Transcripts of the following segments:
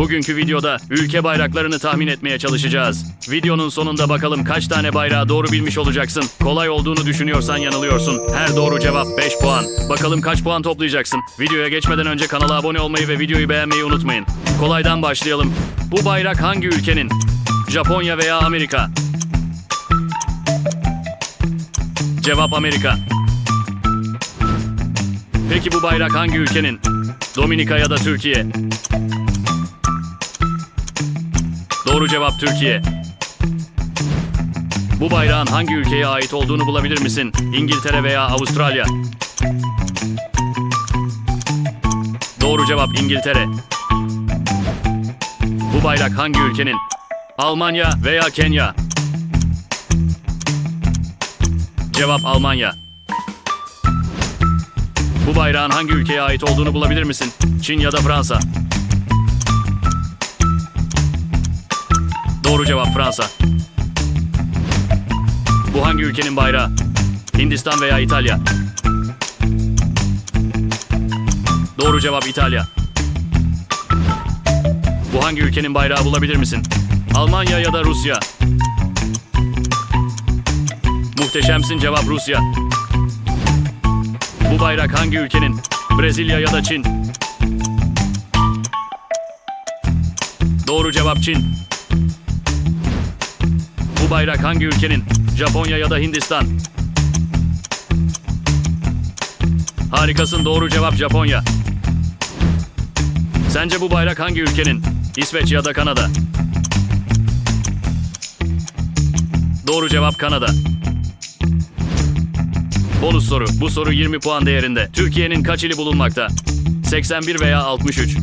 Bugünkü videoda ülke bayraklarını tahmin etmeye çalışacağız. Videonun sonunda bakalım kaç tane bayrağı doğru bilmiş olacaksın. Kolay olduğunu düşünüyorsan yanılıyorsun. Her doğru cevap 5 puan. Bakalım kaç puan toplayacaksın. Videoya geçmeden önce kanala abone olmayı ve videoyu beğenmeyi unutmayın. Kolaydan başlayalım. Bu bayrak hangi ülkenin? Japonya veya Amerika? Cevap Amerika. Peki bu bayrak hangi ülkenin? Dominika ya da Türkiye? Doğru cevap Türkiye. Bu bayrağın hangi ülkeye ait olduğunu bulabilir misin? İngiltere veya Avustralya? Doğru cevap İngiltere. Bu bayrak hangi ülkenin? Almanya veya Kenya? Cevap Almanya. Bu bayrağın hangi ülkeye ait olduğunu bulabilir misin? Çin ya da Fransa? Doğru cevap Fransa. Bu hangi ülkenin bayrağı? Hindistan veya İtalya? Doğru cevap İtalya. Bu hangi ülkenin bayrağı bulabilir misin? Almanya ya da Rusya? Muhteşemsin cevap Rusya. Bu bayrak hangi ülkenin? Brezilya ya da Çin? Doğru cevap Çin. Bayrak hangi ülkenin? Japonya ya da Hindistan? Harikasın doğru cevap Japonya. Sence bu bayrak hangi ülkenin? İsveç ya da Kanada? Doğru cevap Kanada. Bonus soru. Bu soru 20 puan değerinde. Türkiye'nin kaç ili bulunmakta? 81 veya 63?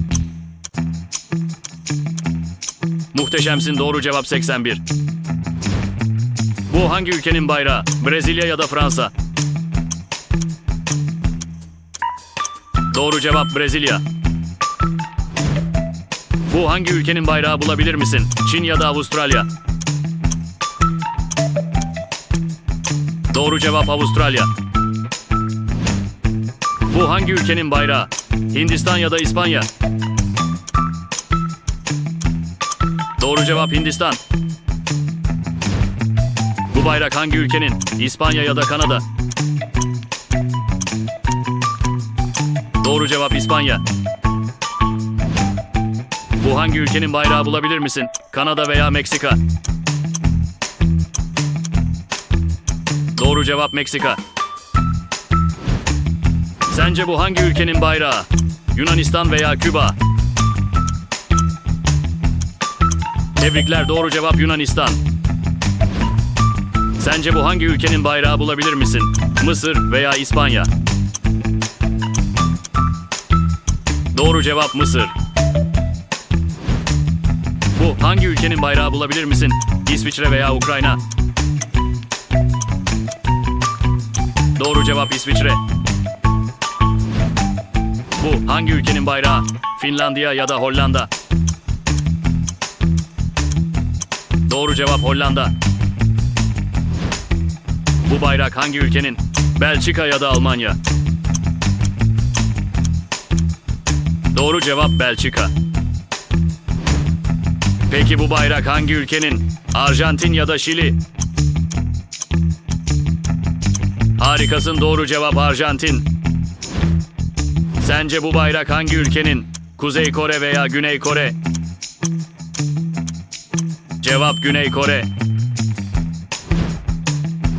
Muhteşemsin doğru cevap 81. Bu hangi ülkenin bayrağı? Brezilya ya da Fransa? Doğru cevap Brezilya. Bu hangi ülkenin bayrağı bulabilir misin? Çin ya da Avustralya? Doğru cevap Avustralya. Bu hangi ülkenin bayrağı? Hindistan ya da İspanya? Doğru cevap Hindistan. Bayrak hangi ülkenin? İspanya ya da Kanada? Doğru cevap İspanya. Bu hangi ülkenin bayrağı bulabilir misin? Kanada veya Meksika? Doğru cevap Meksika. Sence bu hangi ülkenin bayrağı? Yunanistan veya Küba? Tebrikler doğru cevap Yunanistan. Sence bu hangi ülkenin bayrağı bulabilir misin? Mısır veya İspanya? Doğru cevap Mısır. Bu hangi ülkenin bayrağı bulabilir misin? İsviçre veya Ukrayna? Doğru cevap İsviçre. Bu hangi ülkenin bayrağı? Finlandiya ya da Hollanda? Doğru cevap Hollanda. Bu bayrak hangi ülkenin? Belçika ya da Almanya? Doğru cevap Belçika. Peki bu bayrak hangi ülkenin? Arjantin ya da Şili? Harikasın doğru cevap Arjantin. Sence bu bayrak hangi ülkenin? Kuzey Kore veya Güney Kore? Cevap Güney Kore.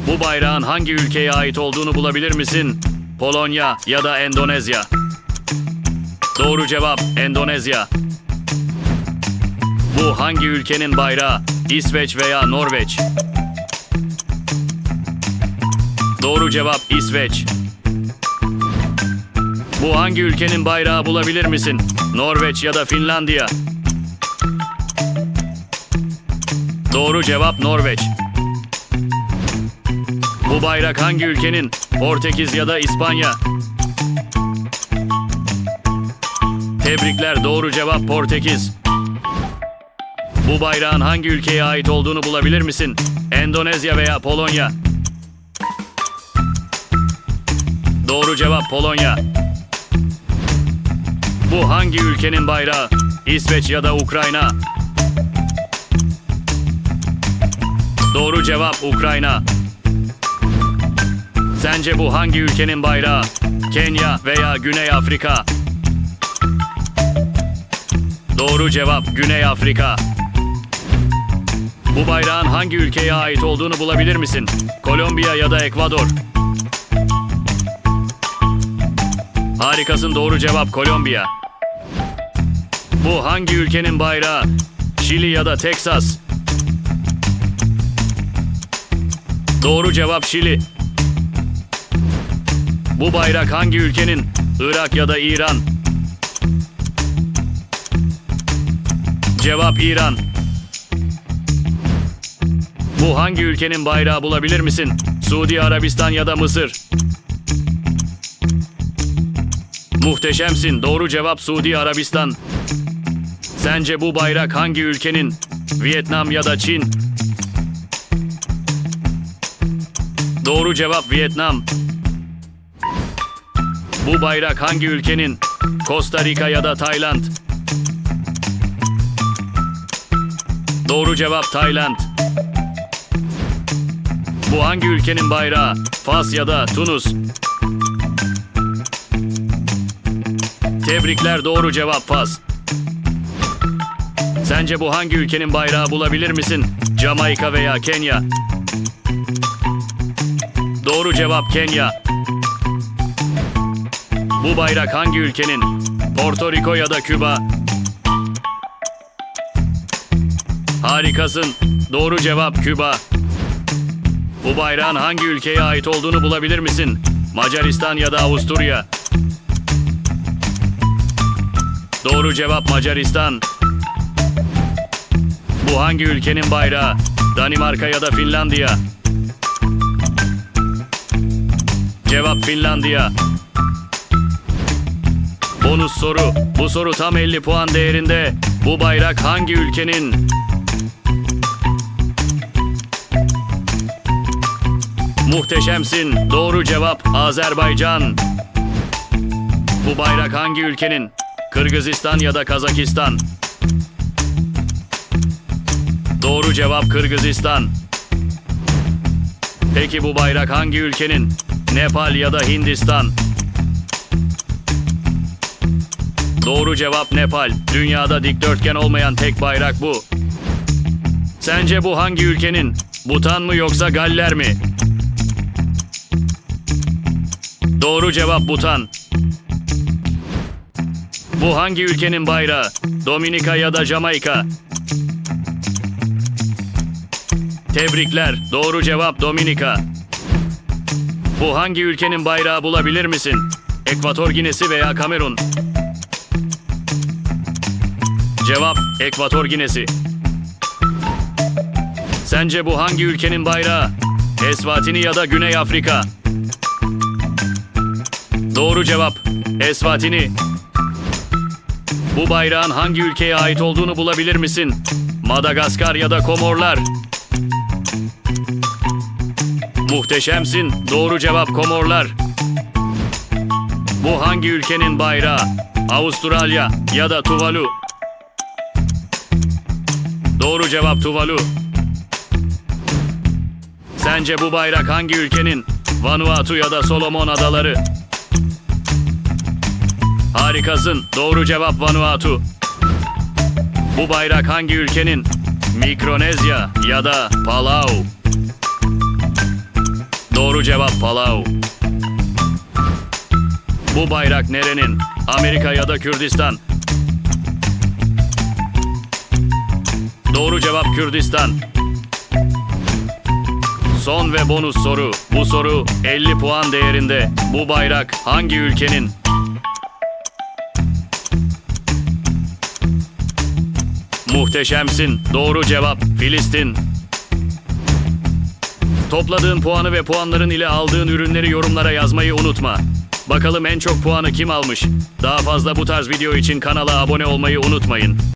Bu bayrağın hangi ülkeye ait olduğunu bulabilir misin? Polonya ya da Endonezya? Doğru cevap Endonezya. Bu hangi ülkenin bayrağı? İsveç veya Norveç? Doğru cevap İsveç. Bu hangi ülkenin bayrağı bulabilir misin? Norveç ya da Finlandiya? Doğru cevap Norveç. Bu bayrak hangi ülkenin? Portekiz ya da İspanya? Tebrikler doğru cevap Portekiz. Bu bayrağın hangi ülkeye ait olduğunu bulabilir misin? Endonezya veya Polonya? Doğru cevap Polonya. Bu hangi ülkenin bayrağı? İsveç ya da Ukrayna. Doğru cevap Ukrayna. Sence bu hangi ülkenin bayrağı? Kenya veya Güney Afrika? Doğru cevap Güney Afrika. Bu bayrağın hangi ülkeye ait olduğunu bulabilir misin? Kolombiya ya da Ekvador? Harikasın doğru cevap Kolombiya. Bu hangi ülkenin bayrağı? Şili ya da Teksas? Doğru cevap Şili. Bu bayrak hangi ülkenin? Irak ya da İran? Cevap İran. Bu hangi ülkenin bayrağı bulabilir misin? Suudi Arabistan ya da Mısır? Muhteşemsin. Doğru cevap Suudi Arabistan. Sence bu bayrak hangi ülkenin? Vietnam ya da Çin? Doğru cevap Vietnam. Bu bayrak hangi ülkenin? Costa Rica ya da Tayland? Doğru cevap Tayland. Bu hangi ülkenin bayrağı? Fas ya da Tunus? Tebrikler doğru cevap Fas. Sence bu hangi ülkenin bayrağı bulabilir misin? Jamaika veya Kenya? Doğru cevap Kenya. Bu bayrak hangi ülkenin? Porto Rico ya da Küba? Harikasın. Doğru cevap Küba. Bu bayrağın hangi ülkeye ait olduğunu bulabilir misin? Macaristan ya da Avusturya? Doğru cevap Macaristan. Bu hangi ülkenin bayrağı? Danimarka ya da Finlandiya? Cevap Finlandiya. Bonus soru. Bu soru tam 50 puan değerinde. Bu bayrak hangi ülkenin? Muhteşemsin. Doğru cevap Azerbaycan. Bu bayrak hangi ülkenin? Kırgızistan ya da Kazakistan? Doğru cevap Kırgızistan. Peki bu bayrak hangi ülkenin? Nepal ya da Hindistan? Doğru cevap Nepal. Dünyada dikdörtgen olmayan tek bayrak bu. Sence bu hangi ülkenin? Butan mı yoksa Galler mi? Doğru cevap Butan. Bu hangi ülkenin bayrağı? Dominika ya da Jamaika? Tebrikler. Doğru cevap Dominika. Bu hangi ülkenin bayrağı bulabilir misin? Ekvator Ginesi veya Kamerun? Cevap Ekvator Ginesi. Sence bu hangi ülkenin bayrağı? Eswatini ya da Güney Afrika? Doğru cevap Eswatini. Bu bayrağın hangi ülkeye ait olduğunu bulabilir misin? Madagaskar ya da Komorlar? Muhteşemsin. Doğru cevap Komorlar. Bu hangi ülkenin bayrağı? Avustralya ya da Tuvalu? Doğru cevap Tuvalu. Sence bu bayrak hangi ülkenin? Vanuatu ya da Solomon Adaları? Harikasın. Doğru cevap Vanuatu. Bu bayrak hangi ülkenin? Mikronezya ya da Palau? Doğru cevap Palau. Bu bayrak nerenin? Amerika ya da Kürdistan? Doğru cevap Kürdistan. Son ve bonus soru. Bu soru 50 puan değerinde. Bu bayrak hangi ülkenin? Muhteşemsin. Doğru cevap Filistin. Topladığın puanı ve puanların ile aldığın ürünleri yorumlara yazmayı unutma. Bakalım en çok puanı kim almış? Daha fazla bu tarz video için kanala abone olmayı unutmayın.